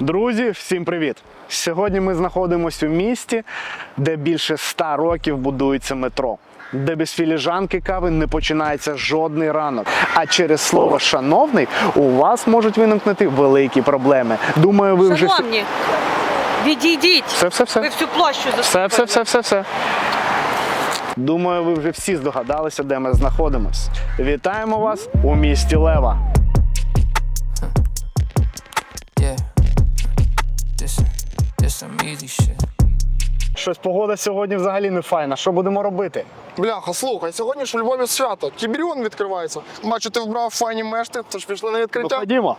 Друзі, всім привіт! Сьогодні ми знаходимося у місті, де більше ста років будується метро, де без філіжанки кави не починається жодний ранок. А через слово шановний у вас можуть виникнути великі проблеми. Думаю, ви вже Шановні, відійдіть. все, все, все. Ви всю площу Все, все, все, все, все. Думаю, ви вже всі здогадалися, де ми знаходимось. Вітаємо вас у місті Лева. Щось погода сьогодні взагалі не файна. Що будемо робити? Бляха, слухай, сьогодні ж у Львові свято. Кіберіон відкривається. Бачу, ти вбрав файні мешти, тож пішли на Ну, відкриття. ходімо.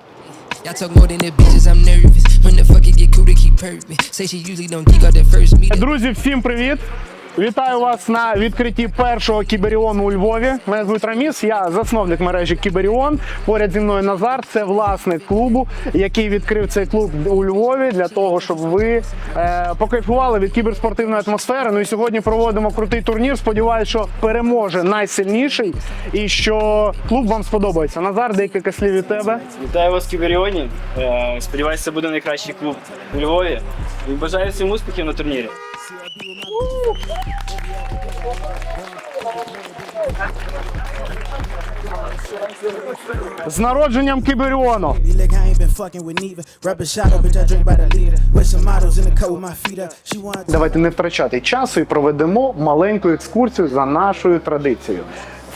Y'all talk more than the bitches, I'm nervous. When the fuck it get cool to keep perfect. Say she usually don't geek out the first meeting. Друзі, всім привіт! Вітаю вас на відкритті першого Кіберіону у Львові. Мене звуть Раміс, я засновник мережі Кіберіон. Поряд зі мною Назар, це власник клубу, який відкрив цей клуб у Львові для того, щоб ви е, покайфували від кіберспортивної атмосфери. Ну і сьогодні проводимо крутий турнір. Сподіваюсь, що переможе найсильніший і що клуб вам сподобається. Назар, декілька слів від тебе. Вітаю вас в Кіберіоні. Е, Сподіваюся, це буде найкращий клуб у Львові. І бажаю всім успіхів на турнірі. З народженням Кіберіону! Давайте не втрачати часу і проведемо маленьку екскурсію за нашою традицією.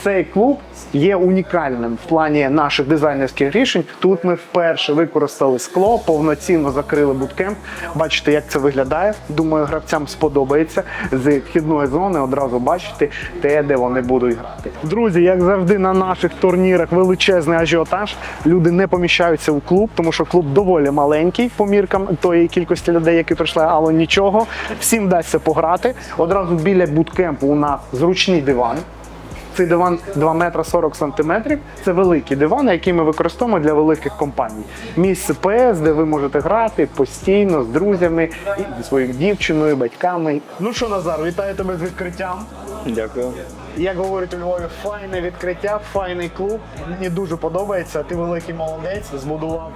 Цей клуб є унікальним в плані наших дизайнерських рішень. Тут ми вперше використали скло, повноцінно закрили буткемп. Бачите, як це виглядає. Думаю, гравцям сподобається. З вхідної зони одразу бачите те, де вони будуть грати. Друзі, як завжди, на наших турнірах величезний ажіотаж. Люди не поміщаються у клуб, тому що клуб доволі маленький по міркам тої кількості людей, які прийшли, але нічого. Всім вдасться пограти. Одразу біля буткемпу у нас зручний диван. Цей диван 2 метри 40 сантиметрів. Це великі дивани, які ми використовуємо для великих компаній. Місце ПС, де ви можете грати постійно з друзями, зі своєю дівчиною, батьками. Ну що, Назар, вітаю тебе з відкриттям. Дякую. Як говорять у Львові, файне відкриття, файний клуб. Мені дуже подобається. Ти великий молодець, збудував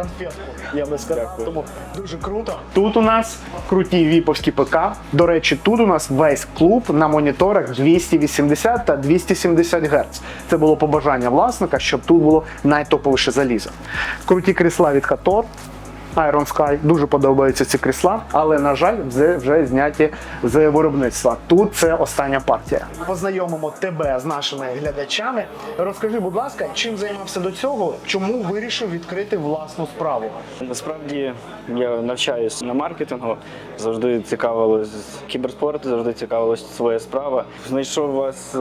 конфетку, я би сказав. Тому дуже круто. Тут у нас круті віповські ПК. До речі, тут у нас весь клуб на моніторах 280 та 270 Гц. Це було побажання власника, щоб тут було найтоповіше залізо. Круті крісла від Хатор. Iron Sky дуже подобаються ці крісла, але на жаль, вже, вже зняті з виробництва. Тут це остання партія. Познайомимо тебе з нашими глядачами. Розкажи, будь ласка, чим займався до цього? Чому вирішив відкрити власну справу? Насправді я навчаюсь на маркетингу, завжди цікавилось кіберспорту, завжди цікавилась своя справа. Знайшов вас е,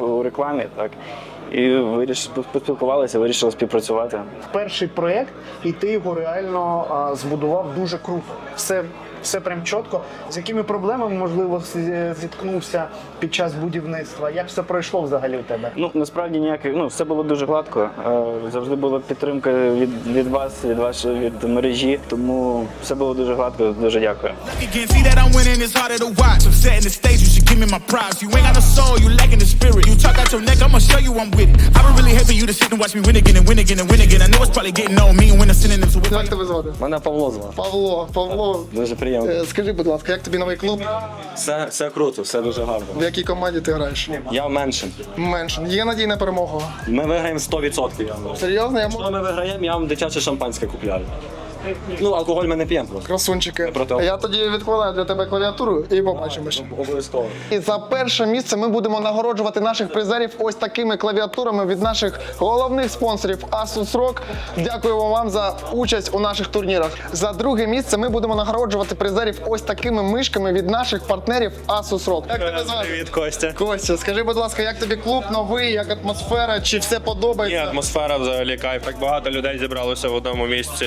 у рекламі, так. І вирішив поспілкувалися, вирішили співпрацювати. Перший проєкт, і ти його реально а, збудував дуже круто. Все, все прям чітко. З якими проблемами можливо зіткнувся під час будівництва? Як все пройшло взагалі у тебе? Ну насправді ніяких, ну все було дуже гладко. Е, Завжди була підтримка від, від вас, від вашої від мережі. Тому все було дуже гладко. Дуже дякую. Give me my props. You ain't got no soul, you lacking the spirit. You talk out your neck, I'ma show you I'm with it. I would really hate for you to sit and watch me win again and win again and win again. I know it's probably getting on me and when I'm sending them to win. Як тебе звати? Мене Павло звати. Павло, Павло. Дуже приємно. е, Скажи, будь ласка, як тобі новий клуб? Все, все круто, все дуже гарно. В якій команді ти граєш? Я меншин. Менше. Є надій на перемогу. Ми виграємо 100%. Я думаю. Серйозно, я Якщо можу. ми виграємо, я вам дитяче шампанське купляю. Ну, алкоголь ми не п'ємо просто. Красунчики. проти- Я тоді відкладаю для тебе клавіатуру і побачимося. Обов'язково. І за перше місце ми будемо нагороджувати наших призерів ось такими клавіатурами від наших головних спонсорів Asus ROG. Дякуємо вам за участь у наших турнірах. За друге місце ми будемо нагороджувати призерів ось такими мишками від наших партнерів Asus ROG. Як тебе звати? Привіт, Костя. Костя, скажи, будь ласка, як тобі клуб новий, як атмосфера, чи все Ні, подобається? атмосфера взагалі кайф. Так багато людей зібралося в одному місці.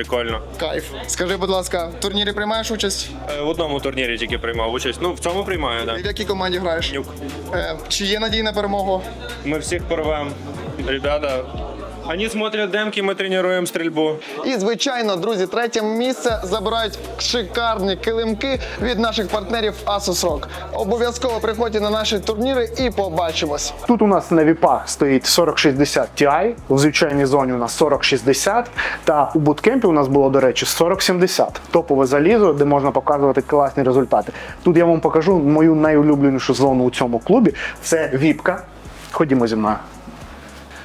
Прикольно. Кайф. Скажи, будь ласка, в турнірі приймаєш участь? Е, В одному турнірі тільки приймав участь. Ну, в цьому приймаю, так. в якій команді граєш? Нюк. Е, чи є надій на перемогу? Ми всіх порвемо. Ребята, Они смотрят демки, мы тренируем стрельбу. І звичайно, друзі, третє місце забирають шикарні килимки від наших партнерів Asus ROG. Обов'язково приходьте на наші турніри і побачимось. Тут у нас на віпах стоїть 4060 Ti, в звичайній зоні у нас 4060, та у буткемпі у нас було, до речі, 4070. Топове залізо, де можна показувати класні результати. Тут я вам покажу мою найулюбленішу зону у цьому клубі. Це віпка. Ходімо зі мною.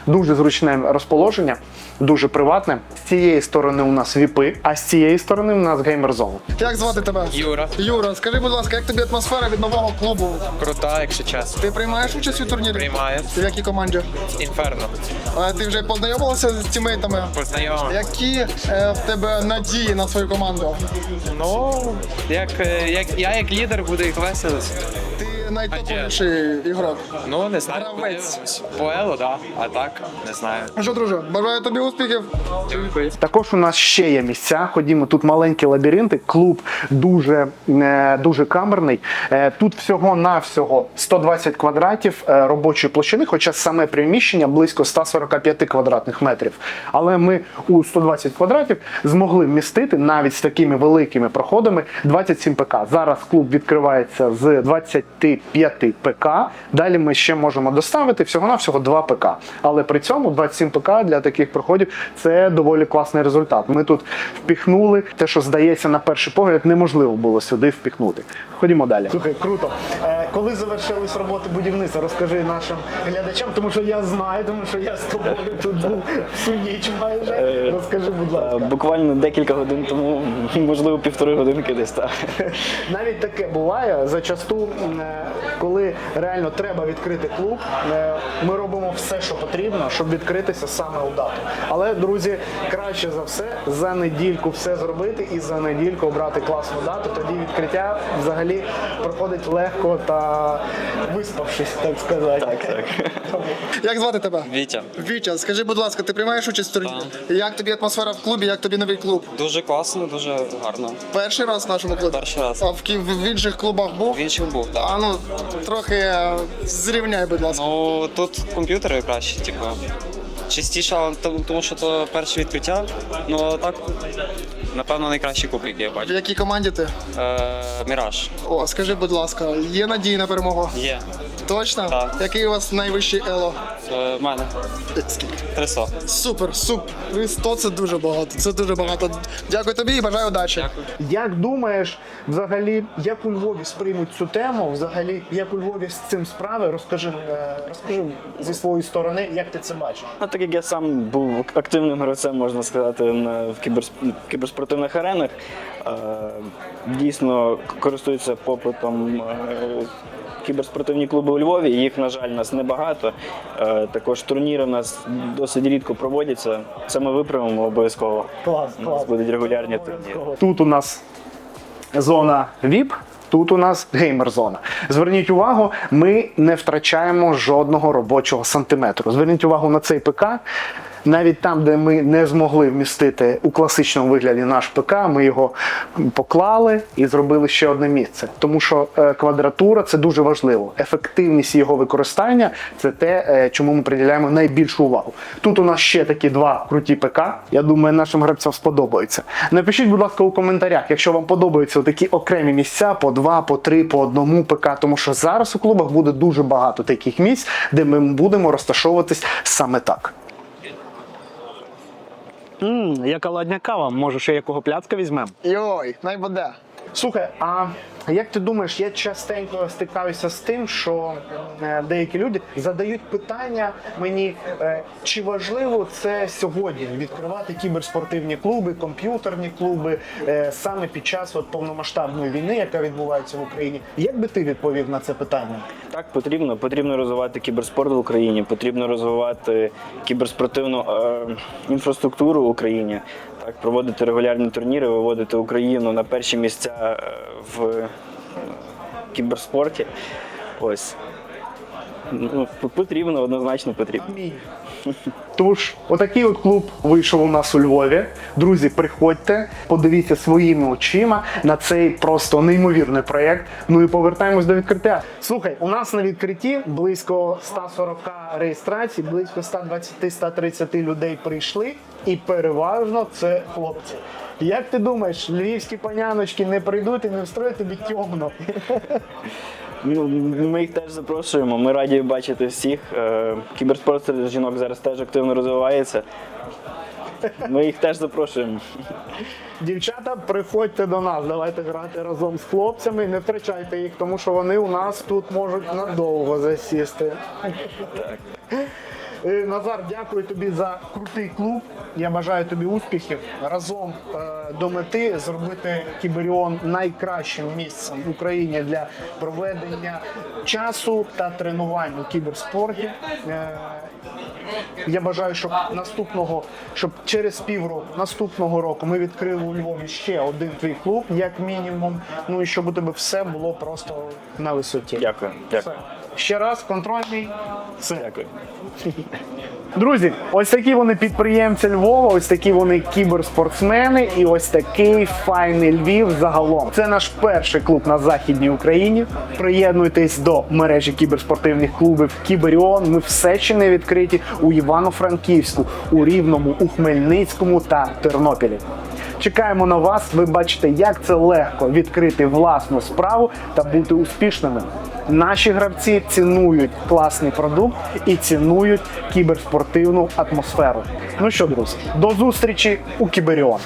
Дуже зручне розположення, дуже приватне. З цієї сторони у нас віпи, а з цієї сторони у нас геймер-зона. Як звати тебе? Юра. Юра, скажи, будь ласка, як тобі атмосфера від нового клубу? Крута, якщо чесно. Ти приймаєш участь у турнірі? Приймаю. В якій команді? Інферно. А ти вже познайомилася з тімейтами? Познайомий. Які е, в тебе надії на свою команду? Ну, як, е, як я як лідер буду їх весело. Найтоповіший ігрок. Ну, не знаю. Гравець. подивимось. По елу, да. А так, не знаю. Ну що, друже, бажаю тобі успіхів. Дякую. Також у нас ще є місця. Ходімо, тут маленькі лабіринти. Клуб дуже, е, дуже камерний. Е, Тут всього на всього 120 квадратів е, робочої площини, хоча саме приміщення близько 145 квадратних метрів. Але ми у 120 квадратів змогли вмістити навіть з такими великими проходами 27 ПК. Зараз клуб відкривається з 25 ПК. Далі ми ще можемо доставити всього-навсього 2 ПК. Але при цьому 27 ПК для таких проходів це доволі класний результат. Ми тут впіхнули те, що здається на перший погляд, неможливо було сюди впіхнути. Ходімо далі. Слухай, круто. Е, коли завершились роботи будівництва, розкажи нашим глядачам, тому що я знаю, тому що я з тобою тут був всю ніч майже. Розкажи, будь ласка. Буквально декілька годин тому, можливо, півтори годинки десь так. Навіть таке буває зачасту, е, коли реально треба відкрити клуб. е, Ми робимо все, що потрібно, щоб відкритися саме у дату. Але, друзі, краще за все за недільку все зробити і за недільку обрати класну дату. Тоді відкриття взагалі проходить легко та виспавшись, так сказати. Так, так. Як звати тебе? Вітя. Вітя, скажи, будь ласка, ти приймаєш участь в турнірі? Як тобі атмосфера в клубі, як тобі новий клуб? Дуже класно, дуже гарно. Перший раз в нашому клубі? Перший раз. А в, кі- в інших клубах був? В інших був, так. А ну, трохи е, зрівняй, будь ласка. Ну, тут комп'ютери краще, типу. Частіше, але тому- тому що то перше відкриття. Ну, а так, напевно, найкращий куб, який я В якій команді ти? Е, Міраж. О, скажи, будь ласка, є надії на перемогу? Є. Точно? Так. Який у вас найвищий ело? Е, в мене. Скільки? 300. Супер, супер. 100 це дуже багато. Це дуже багато. Дякую тобі і бажаю удачі. Дякую. Як думаєш, взагалі, як у Львові сприймуть цю тему? Взагалі, як у Львові з цим справи? Розкажи, е, розкажи зі своєї сторони, як ти це бачиш? А так як я сам був активним гравцем, можна сказати, на, в кіберс- кіберспортивних аренах, е, дійсно користуються попитом е, кіберспортивні клуби у Львові. Їх, на жаль, нас небагато. Е, також турніри у нас досить рідко проводяться. Це ми виправимо обов'язково. Клас, У нас будуть регулярні турніри. Тут у нас зона VIP. Тут у нас геймер-зона. Зверніть увагу, ми не втрачаємо жодного робочого сантиметру. Зверніть увагу на цей ПК. Навіть там, де ми не змогли вмістити у класичному вигляді наш ПК, ми його поклали і зробили ще одне місце. Тому що е, квадратура це дуже важливо. Ефективність його використання це те, е, чому ми приділяємо найбільшу увагу. Тут у нас ще такі два круті ПК. Я думаю, нашим гравцям сподобаються. Напишіть, будь ласка, у коментарях, якщо вам подобаються такі окремі місця по два, по три, по одному ПК, тому що зараз у клубах буде дуже багато таких місць, де ми будемо розташовуватись саме так. Ммм, яка ладня кава, може ще якого пляцка візьмемо? Йой, найбуде. Слухай, а як ти думаєш, я частенько стикаюся з тим, що е, деякі люди задають питання мені, е, чи важливо це сьогодні відкривати кіберспортивні клуби, комп'ютерні клуби е, саме під час от повномасштабної війни, яка відбувається в Україні. Як би ти відповів на це питання? Так, потрібно. Потрібно розвивати кіберспорт в Україні, потрібно розвивати кіберспортивну е, інфраструктуру в Україні, так, проводити регулярні турніри, виводити Україну на перші місця в кіберспорті. Ось. Ну, потрібно, однозначно потрібно. Тож, отакий от клуб вийшов у нас у Львові. Друзі, приходьте, подивіться своїми очима на цей просто неймовірний проєкт. Ну і повертаємось до відкриття. Слухай, у нас на відкритті близько 140 реєстрацій, близько 120-130 людей прийшли, і переважно це хлопці. Як ти думаєш, львівські паняночки не прийдуть і не встроять тобі тьомно? Ну, ми їх теж запрошуємо. Ми раді бачити всіх. Е, Кіберспорт серед жінок зараз теж активно розвивається. Ми їх теж запрошуємо. Дівчата, приходьте до нас, давайте грати разом з хлопцями. Не втрачайте їх, тому що вони у нас тут можуть надовго засісти. Е, Назар, дякую тобі за крутий клуб. Я бажаю тобі успіхів. Разом е, до мети зробити Кіберіон найкращим місцем в Україні для проведення часу та тренувань у кіберспорті. Я бажаю, щоб наступного, щоб через півроку, наступного року ми відкрили у Львові ще один твій клуб, як мінімум. Ну і щоб у тебе все було просто на висоті. Дякую. Дякую. Ще раз контрольний. Все. Дякую. Друзі, ось такі вони підприємці Львова, ось такі вони кіберспортсмени, і ось такий файний Львів загалом. Це наш перший клуб на західній Україні. Приєднуйтесь до мережі кіберспортивних клубів Кіберіон. Ми все ще не відкриті у Івано-Франківську, у Рівному, у Хмельницькому та Тернопілі. Чекаємо на вас. Ви бачите, як це легко відкрити власну справу та бути успішними. Наші гравці цінують класний продукт і цінують кіберспортивну атмосферу. Ну що, друзі, до зустрічі у Кіберіон.